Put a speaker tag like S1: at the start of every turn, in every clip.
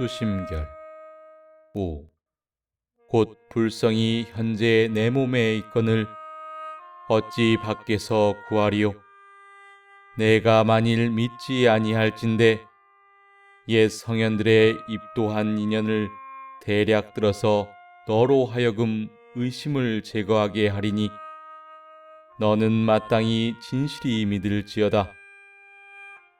S1: 수심결 5. 곧 불성이 현재 내 몸에 있거늘 어찌 밖에서 구하리요 내가 만일 믿지 아니할진대 옛 성현들의 입도한 인연을 대략 들어서 너로 하여금 의심을 제거하게 하리니 너는 마땅히 진실이 믿을지어다.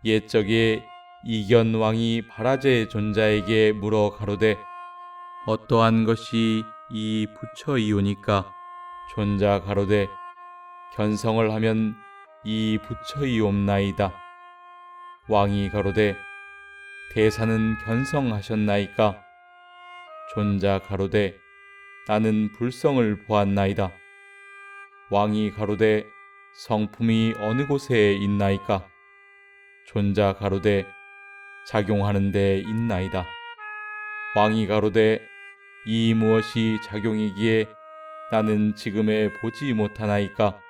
S1: 옛적에 이견 왕이 바라제 존자에게 물어 가로되 어떠한 것이 이 부처이오니까 존자 가로되 견성을 하면 이 부처이옵나이다. 왕이 가로되 대사는 견성하셨나이까 존자 가로되 나는 불성을 보았나이다. 왕이 가로되 성품이 어느 곳에 있나이까 존자 가로되 작용하는 데 있나이다. 왕이 가로되 이 무엇이 작용이기에 나는 지금에 보지 못하나이까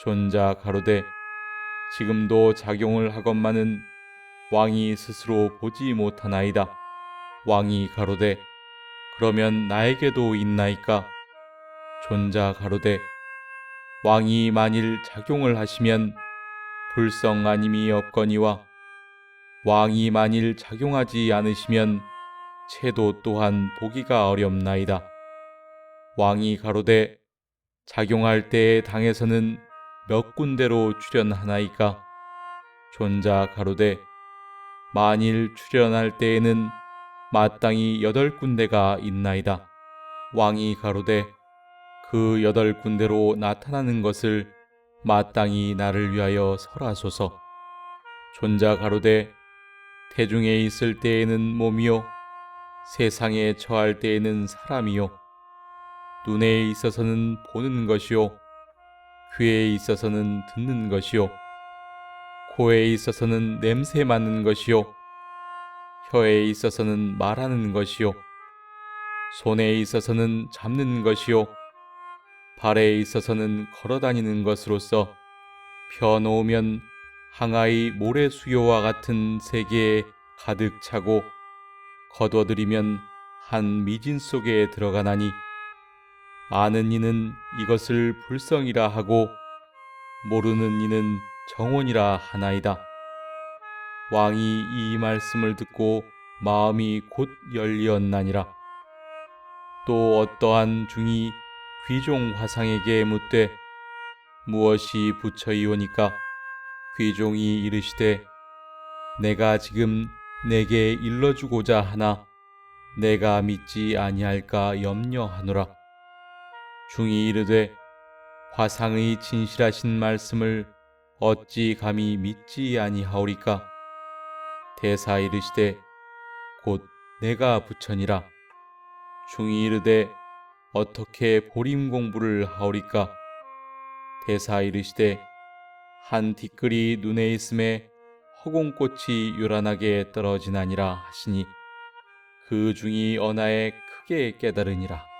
S1: 존자 가로되 지금도 작용을 하건만은 왕이 스스로 보지 못하나이다. 왕이 가로되 그러면 나에게도 있나이까 존자 가로되 왕이 만일 작용을 하시면 불성 아님이 없거니와 왕이 만일 작용하지 않으시면 채도 또한 보기가 어렵나이다. 왕이 가로되 작용할 때의 당에서는 몇 군데로 출연하나이까 존자 가로되 만일 출연할 때에는 마땅히 여덟 군데가 있나이다. 왕이 가로되 그 여덟 군데로 나타나는 것을 마땅히 나를 위하여 설하소서. 존자 가로되 태중에 있을 때에는 몸이요 세상에 처할 때에는 사람이요 눈에 있어서는 보는 것이요 귀에 있어서는 듣는 것이요 코에 있어서는 냄새 맡는 것이요 혀에 있어서는 말하는 것이요 손에 있어서는 잡는 것이요 발에 있어서는 걸어 다니는 것으로서 펴 놓으면 항아리 모래 수요와 같은 세계에 가득 차고 거둬들이면 한 미진 속에 들어가나니 아는 이는 이것을 불성이라 하고 모르는 이는 정원이라 하나이다. 왕이 이 말씀을 듣고 마음이 곧 열리었나니라. 또 어떠한 중이 귀종 화상에게 묻되 무엇이 부처이오니까 귀종이 이르시되 내가 지금 내게 일러주고자 하나 내가 믿지 아니할까 염려하노라. 중이 이르되 화상의 진실하신 말씀을 어찌 감히 믿지 아니하오리까? 대사 이르시되 곧 내가 부처니라. 중이 이르되 어떻게 보림 공부를 하오리까? 대사 이르시되 한 티끌이 눈에 있음에 허공꽃이 요란하게 떨어지나니라 하시니 그 중이 언하에 크게 깨달으니라.